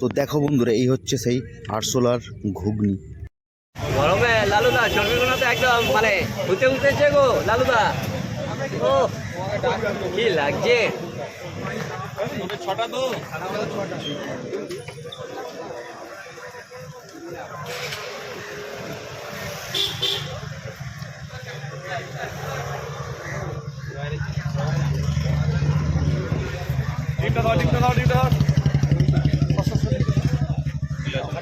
তো দেখো বন্ধুরা এই হচ্ছে সেই আরশোলার ঘুগনি। গরমে লালুদা চর্বিগুলো তো একদম মানে উঠে উঠেছে গো লালুদা। ও কি লাগছে? তো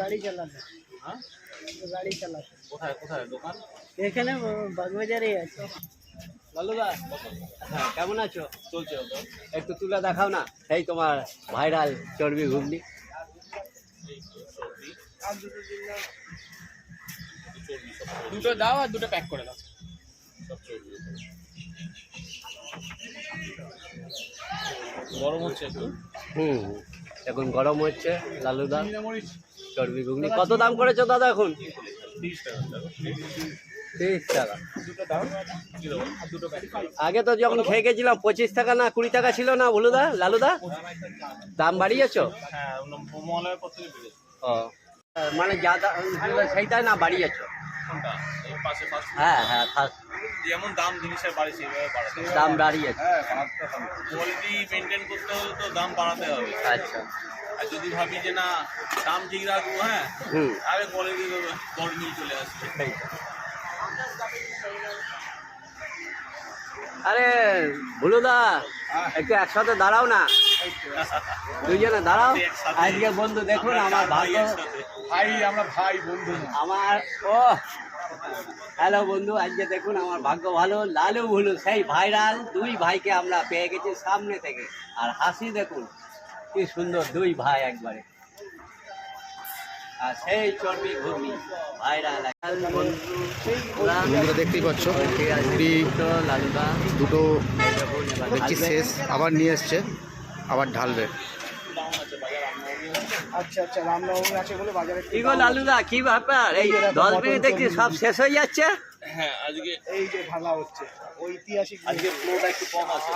গাড়ি চালাতে তো গাড়ি চালাতে কোথায় কোথায়? দোকান? এখানে বাগবাজারে আছে। লালুদা? হ্যাঁ কেমন আছো? চলছে একটু তুলে দেখাও না। সেই তোমার ভাইরাল চর্বি ঘুগনি। দুটো দাও আর দুটো প্যাক করে দাও। গরম হচ্ছে একটু। হুম। এখন গরম হচ্ছে লালুদা চর্বি ঘুগনি। কত দাম করেছ দাদা এখন? তিরিশ টাকা। আগে তো যখন খেয়ে গেছিলাম পঁচিশ টাকা না কুড়ি টাকা ছিল না ভুলুদা লালুদা দাম বাড়িয়েছো? হ্যাঁ ও। মানে যা সেইটাই না বাড়িয়েছো? হ্যাঁ হ্যাঁ ফার্স্ট যেমন দাম জিনিসের বাড়ে সেইভাবে বাড়াতে দাম বাড়িয়েছে হ্যাঁ কোয়ালিটি মেনটেন করতে হলে তো দাম বাড়াতে হবে। আচ্ছা। আর যদি ভাবি যে না দাম ঠিক রাখব হ্যাঁ আরে কোয়ালিটি চলে আসবে। আরে ভুলুদা একটু একসাথে দাঁড়াও না। দুইজনে দাঁড়াও। আজকে বন্ধু দেখুন আমার ভাগ্য ভাই আমরা ভাই বন্ধু। আমার ও হ্যালো বন্ধু আজকে দেখুন আমার ভাগ্য ভালো লালু ভুলু সেই ভাইরাল দুই ভাইকে আমরা পেয়ে গেছি সামনে থেকে। আর হাসি দেখুন কি সুন্দর দুই ভাই একবারে। আর সেই চর্বি ঘুগনি ভাইরাল বন্ধুরা দেখতেই পাচ্ছ লালুদা। দুটো দেখছি শেষ আবার নিয়ে এসছে আবার ঢালবে। আচ্ছা আচ্ছা রামনবমী আছে বলে বাজারে কি গো লালুদা কি ব্যাপার? এই দশ মিনিট দেখছি সব শেষ হয়ে যাচ্ছে? হ্যাঁ আজকে এই যে ভাঙা হচ্ছে। ঐতিহাসিক আজকে ফ্লোটা একটু কম আছে।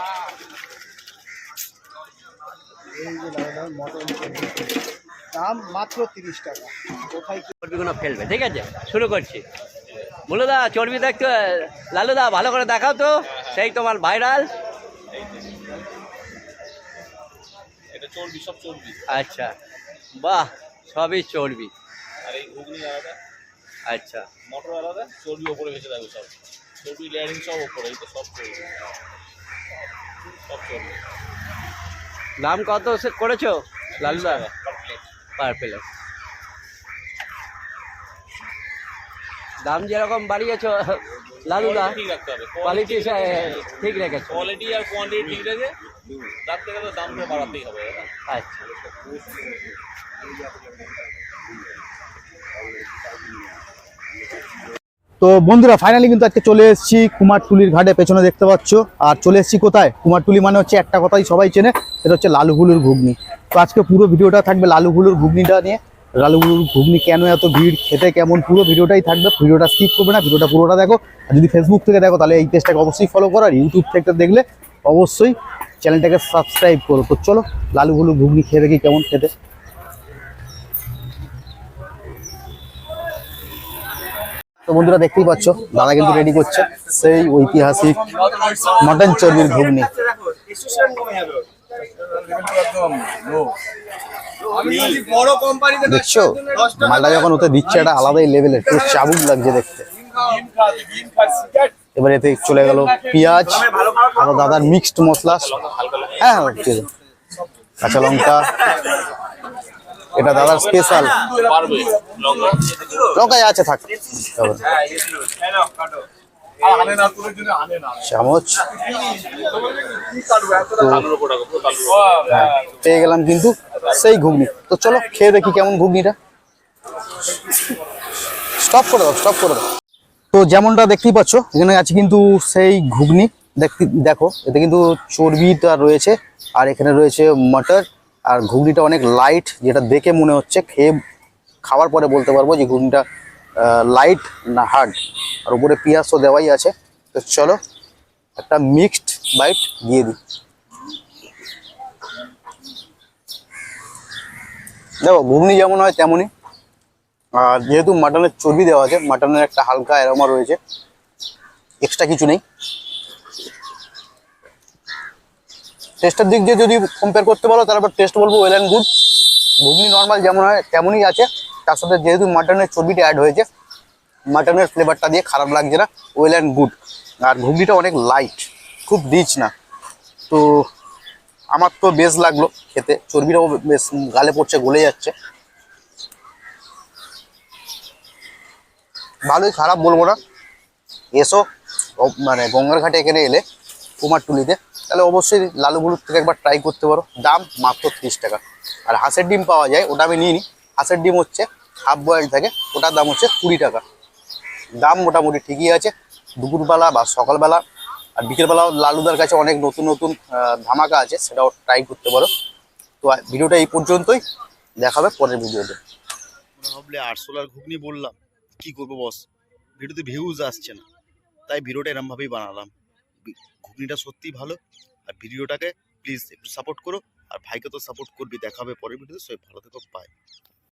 এই যে দাদা মটন দাম মাত্র তিরিশ টাকা। কোথায় চর্বিগুলো ফেলবে ঠিক আছে? শুরু করছি। বলুদা চর্বি দেখতে লালুদা ভালো করে দেখাও তো। সেই তোমার ভাইরাল। চর্বি সব চর্বি। আচ্ছা। বাহ সবই চর্বি। আর এই ঘুগনি আলাদা। আচ্ছা। মটর আলাদা চর্বি ওপরে ভেসে থাকবে সব। চর্বি লেয়ারিং সব ওপরে এই তো সব চর্বি। সব চর্বি। দাম কত সে- করেছ? লালুদা? পার প্লেট পার প্লেট দাম যেরকম বাড়িয়েছো লালুদা ঠিক রাখতে হবে কোয়ালিটি ঠিক রেখেছো। কোয়ালিটি আর কোয়ান্টিটি ঠিক রেখে রাখতে গেলে দামটা বাড়াতেই হবে আচ্ছা। তো বন্ধুরা ফাইনালি কিন্তু আজকে চলে এসেছি কুমারটুলির ঘাটে পেছনে দেখতে পাচ্ছ। আর চলে এসেছি কোথায়? কুমারটুলি মানে হচ্ছে একটা কথাই সবাই চেনে সেটা হচ্ছে লালুগুলুর ঘুগনি। তো আজকে পুরো ভিডিওটা থাকবে লালুগুলুর ঘুগনিটা নিয়ে। লালুগুলুর ঘুগনি কেন এত ভিড়? খেতে কেমন? পুরো ভিডিওটাই থাকবে। ভিডিওটা স্কিপ করবে না ভিডিওটা পুরোটা দেখো। আর যদি ফেসবুক থেকে দেখো তাহলে এই পেজটাকে অবশ্যই ফলো করো আর ইউটিউব থেকে দেখলে অবশ্যই চ্যানেলটাকে সাবস্ক্রাইব করো। তো চলো লালুগুলুর ঘুগনি খেয়ে দেখি কেমন খেতে। তো বন্ধুরা দেখতেই পাচ্ছ দাদা কিন্তু রেডি করছে সেই ঐতিহাসিক মটন চর্বির ঘুগনি। দেখছ? মালটা যখন ওতে দিচ্ছে একটা আলাদাই লেভেলের পুরো চাবুক লাগছে দেখতে। এবার এতে চলে গেল পেঁয়াজ আর দাদার মিক্সড মশলা হ্যাঁ হ্যাঁ কাঁচা লঙ্কা এটা দাদার স্পেশাল পারবে লঙ্কায় আছে থাক। চামচ। হ্যাঁ পেয়ে গেলাম কিন্তু সেই ঘুগনি। তো চলো, খেয়ে দেখি কেমন ঘুগনিটা। স্টপ করে দাও স্টপ করে দাও। তো যেমনটা দেখতেই পাচ্ছ, এখানে আছে কিন্তু সেই ঘুগনি। দেখতে, দেখো, এতে কিন্তু চর্বিটা রয়েছে, আর এখানে রয়েছে মটর আর ঘুগনিটা অনেক লাইট যেটা দেখে মনে হচ্ছে, খেয়ে খাওয়ার পরে বলতে পারব যে ঘুগনিটা লাইট না হার্ড আর উপরে পেঁয়াজ তো দেওয়াই আছে। তো চলো, একটা মিক্সড বাইট দিয়ে দিই। দেখো, ঘুগনি যেমন হয় তেমনই। আর যেহেতু মাটনের চর্বি দেওয়া আছে, মাটনের একটা হালকা অ্যারোমা রয়েছে। এক্সট্রা কিছু নেই। টেস্টের দিক দিয়ে যদি কম্পেয়ার করতে পারো তারপর টেস্ট বলব well and good ghugni normal যেমন হয়, তেমনই আছে। তার সাথে যেহেতু মাটনের চর্বিটা অ্যাড হয়েছে, মাটনের ফ্লেভারটা দিয়ে খারাপ লাগছে না ওয়েল অ্যান্ড গুড আর ঘুগনিটা অনেক লাইট খুব রিচ না। তো আমার তো বেশ লাগল খেতে। চর্বিটাও বেশ গালে পড়ছে, গলে যাচ্ছে। ভালোই খারাপ বলব না। এসো মানে গঙ্গার ঘাটে এখানে এলে কুমারটুলিতে তাহলে অবশ্যই লালু হলুদ থেকে একবার ট্রাই করতে পারো। দাম মাত্র তিরিশ টাকা। আর হাঁসের ডিম পাওয়া যায়, ওটা আমি নিই নি হাঁসের ডিম হচ্ছে হাফ বয়েল থাকে, ওটার দাম হচ্ছে কুড়ি টাকা। দাম মোটামুটি ঠিকই আছে। দুপুরবেলা বা সকালবেলা আর বিকেলবেলাও লালুদার কাছে অনেক নতুন নতুন ধামাকা আছে, সেটাও ট্রাই করতে পারো। তো ভিডিওটা এই পর্যন্তই। দেখাবে পরের ভিডিওতে। ভাবলে আরশোলার ঘুগনি বললাম, কি করব বস ভিডিওতে ভিউজ আসছে না। তাই ভিডিওটা এরমভাবেই বানালাম। ঘুগনিটা সত্যিই ভালো। আর ভিডিওটাকে প্লিজ একটু সাপোর্ট করো। আর ভাইকে তো সাপোর্ট করবি দেখা হবে পরের ভিডিওতে। সবাই ভালো থেকো পায়